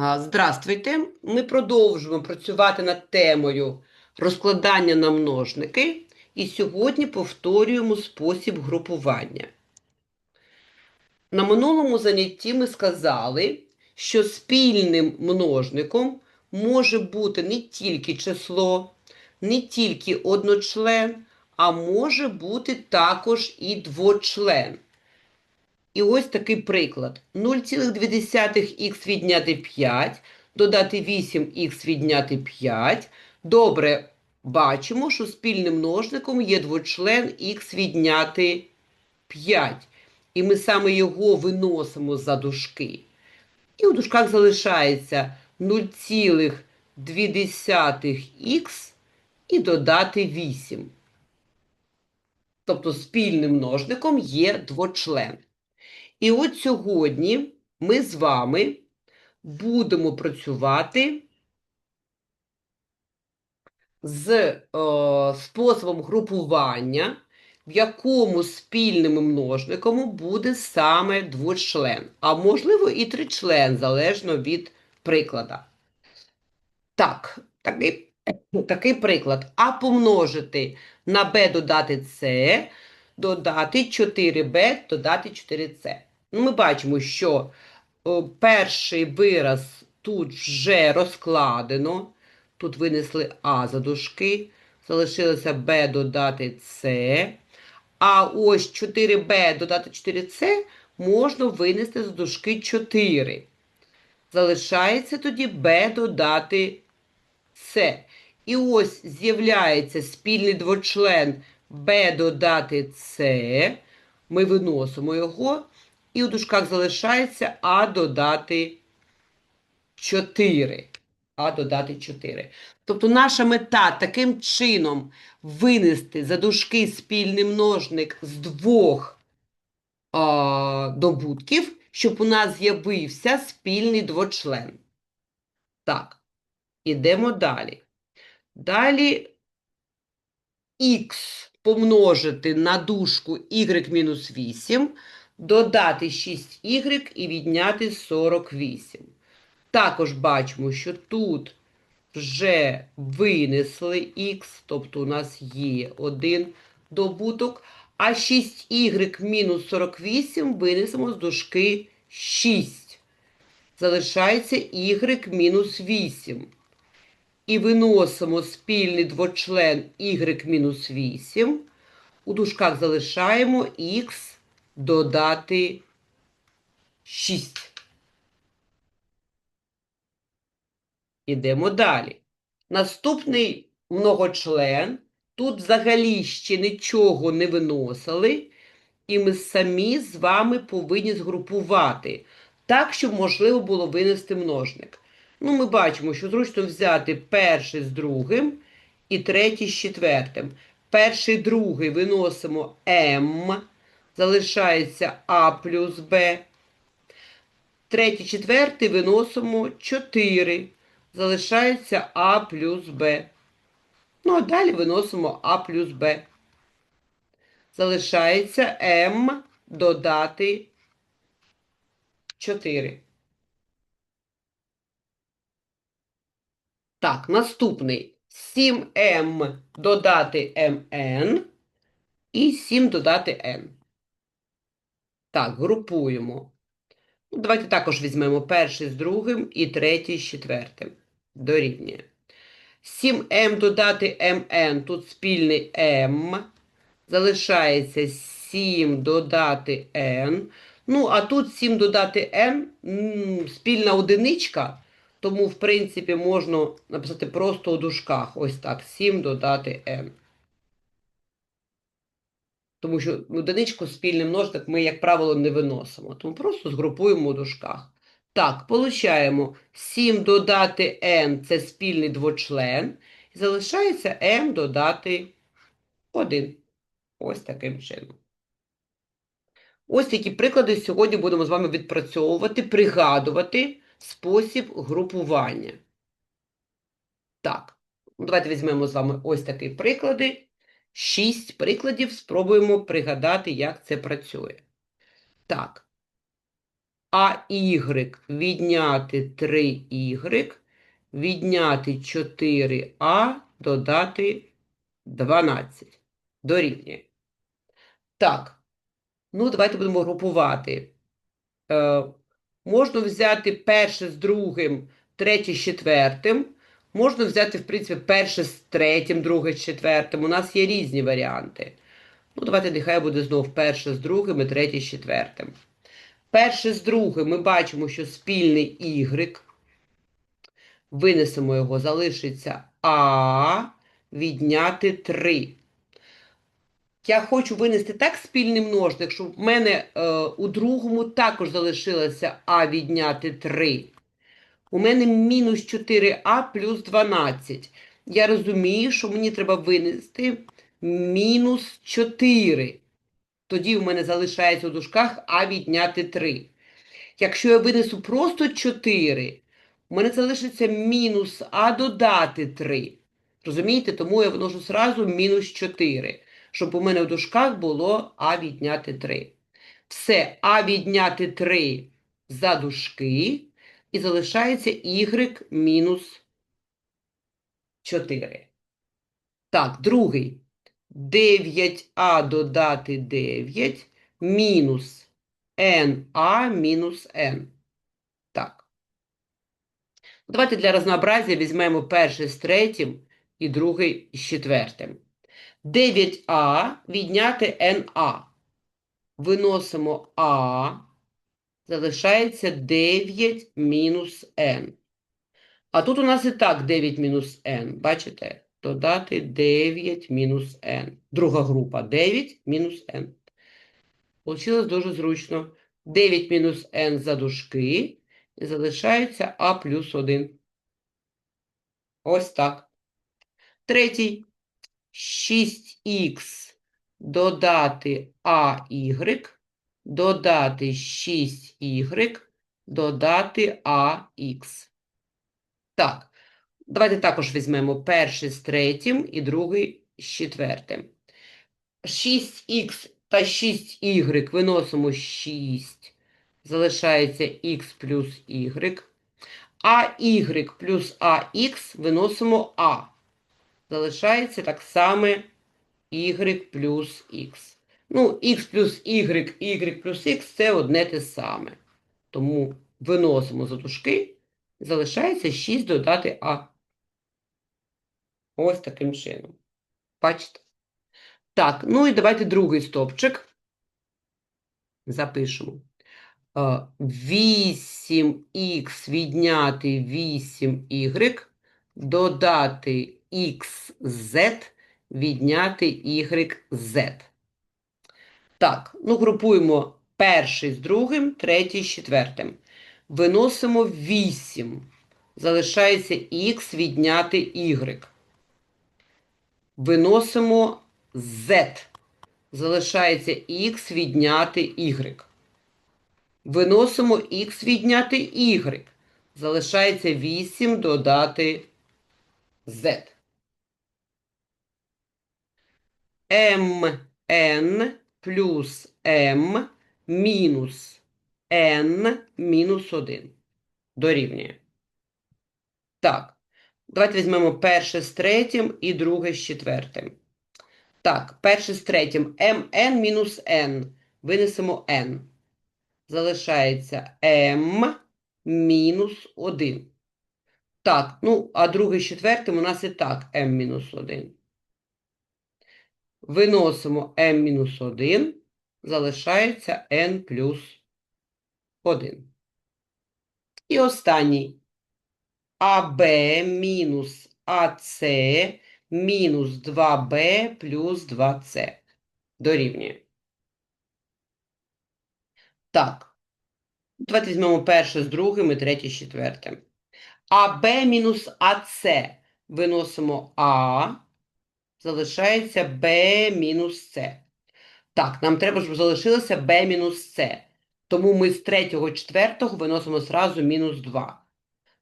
Здравствуйте! Ми продовжуємо працювати над темою розкладання на множники і сьогодні повторюємо спосіб групування. На минулому занятті ми сказали, що спільним множником може бути не тільки число, не тільки одночлен, а може бути також і двочлен. І ось такий приклад. 0,2х відняти 5, додати 8х відняти 5. Добре, бачимо, що спільним множником є двочлен х відняти 5. І ми саме його виносимо за дужки. І у дужках залишається 0,2х і додати 8. Тобто спільним множником є двочлен. І от сьогодні ми з вами будемо працювати з о, способом групування, в якому спільним множником буде саме двочлен, а можливо і тричлен, залежно від приклада. Так, такий, такий приклад. А помножити на b додати c, додати 4b, додати 4c. Ми бачимо, що о, перший вираз тут вже розкладено. Тут винесли А за дужки, залишилося Б додати С. А ось 4Б додати 4С можна винести за дужки 4. Залишається тоді Б додати С. І ось з'являється спільний двочлен Б додати С. Ми виносимо його. І у дужках залишається А додати 4. А додати 4. Тобто наша мета таким чином винести за дужки спільний множник з двох а, добутків, щоб у нас з'явився спільний двочлен. Так, ідемо далі. Далі х помножити на дужку y-8 додати 6y і відняти 48. Також бачимо, що тут вже винесли х, тобто у нас є один добуток, а 6y мінус 48 винесемо з дужки 6. Залишається y мінус 8. І виносимо спільний двочлен y мінус 8. У дужках залишаємо х додати 6. Ідемо далі. Наступний многочлен. Тут взагалі ще нічого не виносили, і ми самі з вами повинні згрупувати так, щоб можливо було винести множник. Ну, Ми бачимо, що зручно взяти перший з другим і третій з четвертим. Перший другий виносимо М залишається А плюс Б. Третій, четвертий виносимо 4. Залишається А плюс Б. Ну, а далі виносимо А плюс Б. Залишається М додати 4. Так, наступний 7М додати МН і 7 додати N. Так, групуємо. Ну, давайте також візьмемо перший з другим і третій з четвертим. Дорівнює. 7m додати mn, тут спільний m. Залишається 7 додати n. Ну, а тут 7 додати n, спільна одиничка, тому, в принципі, можна написати просто у дужках. Ось так: 7 додати n. Тому що одиничку спільний множник ми, як правило, не виносимо. Тому просто згрупуємо у дужках. Так, получаємо 7 додати n це спільний двочлен. І залишається m додати 1. Ось таким чином. Ось такі приклади сьогодні будемо з вами відпрацьовувати, пригадувати спосіб групування. Так, давайте візьмемо з вами ось такі приклади шість прикладів, спробуємо пригадати, як це працює. Так. АY відняти 3y, відняти 4а, додати 12. Дорівнює. Так, ну давайте будемо групувати. Е, можна взяти перше з другим, третє з четвертим. Можна взяти, в принципі, перше з третім, друге з четвертим. У нас є різні варіанти. Ну, давайте нехай буде знов перше з другим і третє з четвертим. Перше з другим ми бачимо, що спільний y. Винесемо його, залишиться А відняти 3. Я хочу винести так спільний множник, щоб в мене е, у другому також залишилося А відняти 3. У мене мінус 4а плюс 12. Я розумію, що мені треба винести мінус 4. Тоді у мене залишається у дужках А відняти 3. Якщо я винесу просто 4, у мене залишиться мінус А додати 3. Розумієте? Тому я виношу зразу мінус 4, щоб у мене в дужках було А відняти 3. Все, А відняти 3 за дужки, і залишається y мінус 4. Так, другий. 9а додати 9 мінус na мінус n. Так. Давайте для разнообразия візьмемо перший з третім і другий з четвертим. 9а відняти na. Виносимо а, залишається 9 мінус n. А тут у нас і так 9 мінус n. Бачите? Додати 9 мінус n. Друга група 9 мінус n. Получилось дуже зручно. 9 мінус n за дужки. І залишається а плюс 1. Ось так. Третій. 6х додати АY, додати 6y, додати АХ. Так. Давайте також візьмемо перший з третім і другий з четвертим. 6х та 6y виносимо 6, залишається х плюс y. А y плюс ах виносимо а. Залишається так само y плюс х. Ну, х плюс y, y плюс х це одне те саме. Тому виносимо за дужки, залишається 6 додати а. Ось таким чином. Бачите? Так, ну і давайте другий стопчик. Запишемо. 8х відняти 8y, додати xz, відняти yz. Так, ну групуємо перший з другим, третій з четвертим. Виносимо 8. Залишається х відняти y. Виносимо z. Залишається х відняти y. Виносимо х відняти y. Залишається 8 додати z. mn плюс m мінус n мінус 1. Дорівнює. Так. Давайте візьмемо перше з третім і друге з четвертим. Так, перше з третім mn мінус n. Винесемо n. Залишається m мінус 1. Так, ну, а другий з четвертим у нас і так m мінус 1. Виносимо m мінус 1. Залишається n плюс 1. І останній. АБ мінус АС мінус 2Б плюс 2С. Дорівнює. Так. Давайте візьмемо перше з другим і третє з четвертим. АБ мінус АС. Виносимо А. Залишається Б мінус С. Так, нам треба, щоб залишилося Б мінус С. Тому ми з третього четвертого виносимо зразу мінус 2.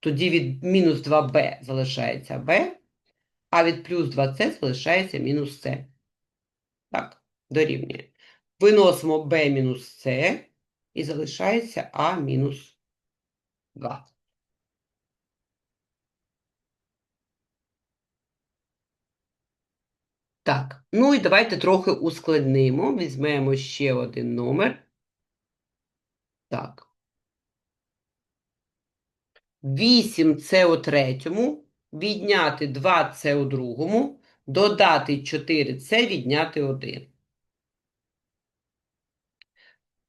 Тоді від мінус 2b залишається b, а від плюс 2c залишається мінус c. Так, дорівнює. Виносимо b мінус c І залишається а мінус 2. Так, ну і давайте трохи ускладнимо. Візьмемо ще один номер. Так. 8 це у третьому, відняти 2 це у другому, додати 4 це відняти 1.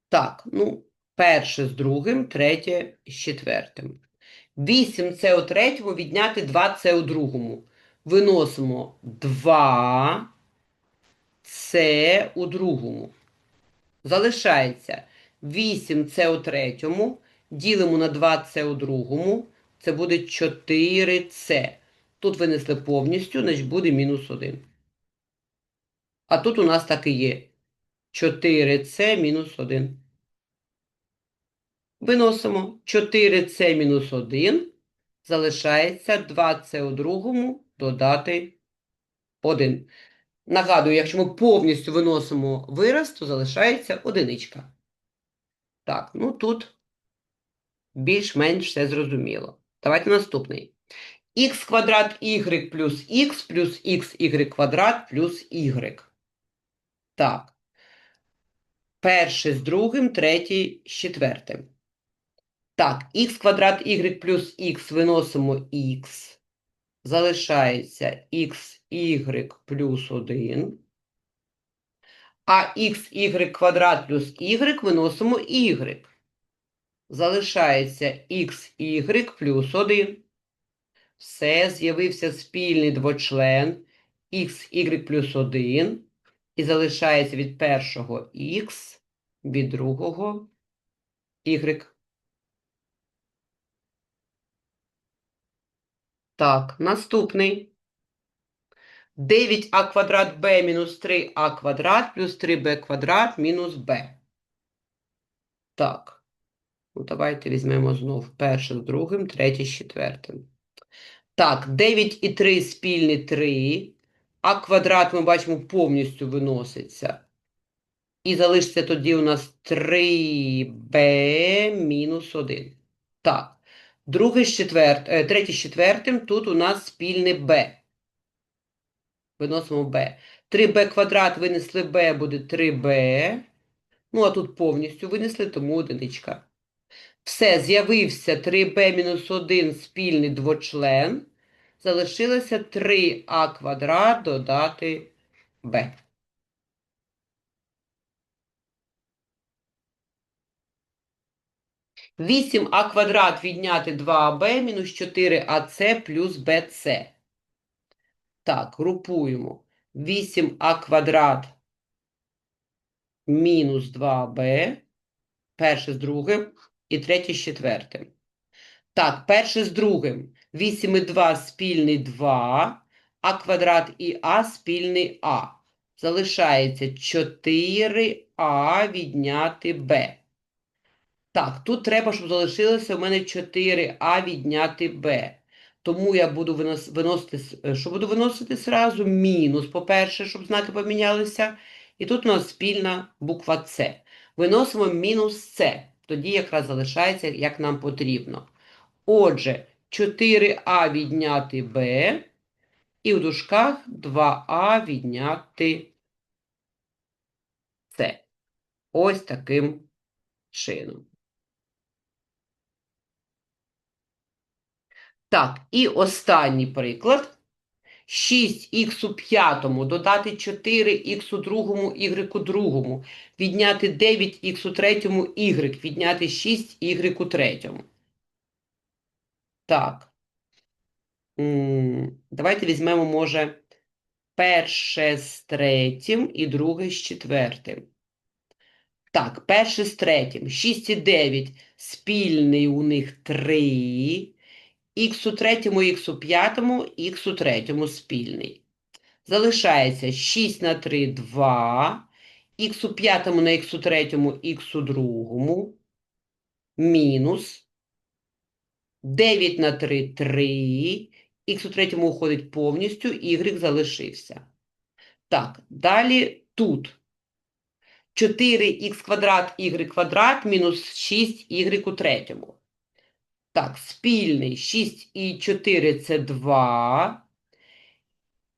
Так, ну, перше з другим, третє з четвертим. 8 це у третьому, відняти 2 це у другому. Виносимо 2 це у другому. Залишається 8 це у третьому. Ділимо на 2 це у другому. Це буде 4 це. Тут винесли повністю, значить буде мінус 1. А тут у нас так і є. 4 це мінус 1. Виносимо 4С мінус 1, залишається 2С у другому додати 1. Нагадую, якщо ми повністю виносимо вираз, то залишається одиничка. Так, ну тут більш-менш все зрозуміло. Давайте наступний. х квадрат y плюс х плюс xy квадрат плюс y. Так. Перший з другим, третій з четвертим. Так, х квадрат y плюс х виносимо х. Залишається xy плюс 1. А xy квадрат плюс y виносимо y. Залишається xy плюс 1. Все, з'явився спільний двочлен xy плюс 1. І залишається від першого х, від другого y. Так, наступний. 9а квадрат b мінус 3а квадрат плюс 3b квадрат мінус b. Так. Ну, давайте візьмемо знов перше з другим, третє з четвертим. Так, 9 і 3 спільні 3. А квадрат, ми бачимо, повністю виноситься. І залишиться тоді у нас 3b мінус 1. Так. Другий з четвертим, е, третій з четвертим, тут у нас спільне b. Виносимо b. 3b квадрат винесли b, буде 3b. Ну, а тут повністю винесли, тому одиничка. Все, з'явився 3b мінус 1 спільний двочлен. Залишилося 3а квадрат додати b. 8а квадрат відняти 2аб мінус 4ac плюс bc. Так, групуємо. 8а квадрат мінус 2аб. Перше з другим і третє з четвертим. Так, перше з другим. 8 і 2 спільний 2, а квадрат і а спільний а. Залишається 4а відняти b. Так, тут треба, щоб залишилося у мене 4а відняти b. Тому я буду виносити, е, що буду виносити сразу? Мінус, по-перше, щоб знаки помінялися. І тут у нас спільна буква С. Виносимо мінус С. Тоді якраз залишається, як нам потрібно. Отже, 4а відняти b, і в дужках 2а відняти С. Ось таким чином. Так, і останній приклад. 6х у п'ятому додати 4х у другому y у другому, відняти 9х у третьому y, відняти 6y у третьому. Так. Давайте візьмемо, може, перше з третім і друге з четвертим. Так, перше з третім. 6 і 9 спільний у них 3 х у третьому, х у п'ятому, х у третьому спільний. Залишається 6 на 3 2, х у п'ятому на х у третьому, х у другому, мінус 9 на 3 3, х у третьому уходить повністю, y залишився. Так, далі тут 4х квадрат y квадрат мінус 6y у третьому. Так, спільний 6 і 4 це 2.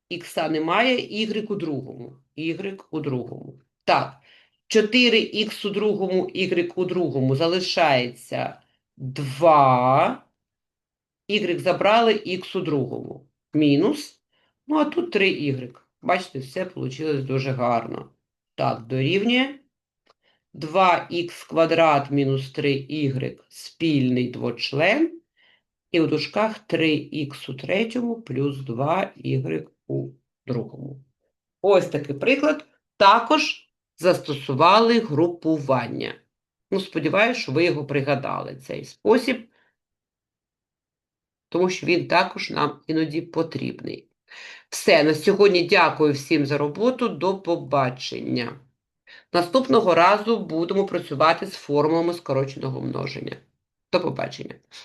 Ікса немає, y у другому. Y у другому. Так, 4х у другому, y у другому залишається 2. Y забрали х у другому. Мінус. Ну, а тут 3y. Бачите, все вийшло дуже гарно. Так, дорівнює. 2х квадрат мінус 3y спільний двочлен. І у дужках 3х у третьому плюс 2y у другому. Ось такий приклад. Також застосували групування. Ну, сподіваюся, що ви його пригадали, цей спосіб, тому що він також нам іноді потрібний. Все, на сьогодні дякую всім за роботу. До побачення. Наступного разу будемо працювати з формулами скороченого множення. До побачення.